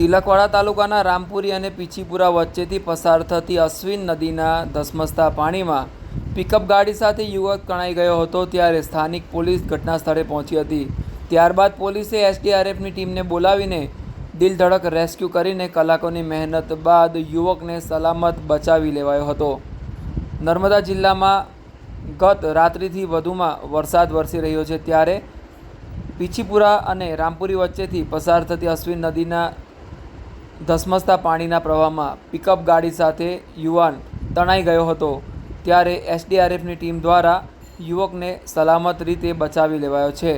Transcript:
તિલકવાડા તાલુકાના રામપુરી અને પીછીપુરા વચ્ચેથી પસાર થતી અશ્વિન નદીના ધસમસતા પાણીમાં પિકઅપ ગાડી સાથે યુવક કણાઈ ગયો હતો ત્યારે સ્થાનિક પોલીસ ઘટના સ્થળે પહોંચી હતી. ત્યારબાદ પોલીસે એસડીઆરએફની ટીમને બોલાવીને દિલ ધડક રેસ્ક્યુ કરીને કલાકોની મહેનત બાદ યુવકને સલામત બચાવી લેવાયો હતો. નર્મદા જિલ્લામાં ગત રાત્રિથી વધુમાં વરસાદ વરસી રહ્યો છે. ત્યારે પીછીપુરા અને રામપુરી વચ્ચેથી પસાર થતી અશ્વિન નદીના ધસમસતા પાણીના પ્રવાહમાં પિકઅપ ગાડી સાથે યુવાન તણાઈ ગયો હતો. ત્યારે એસડીઆરએફની ટીમ દ્વારા યુવકને સલામત રીતે બચાવી લેવાયો છે.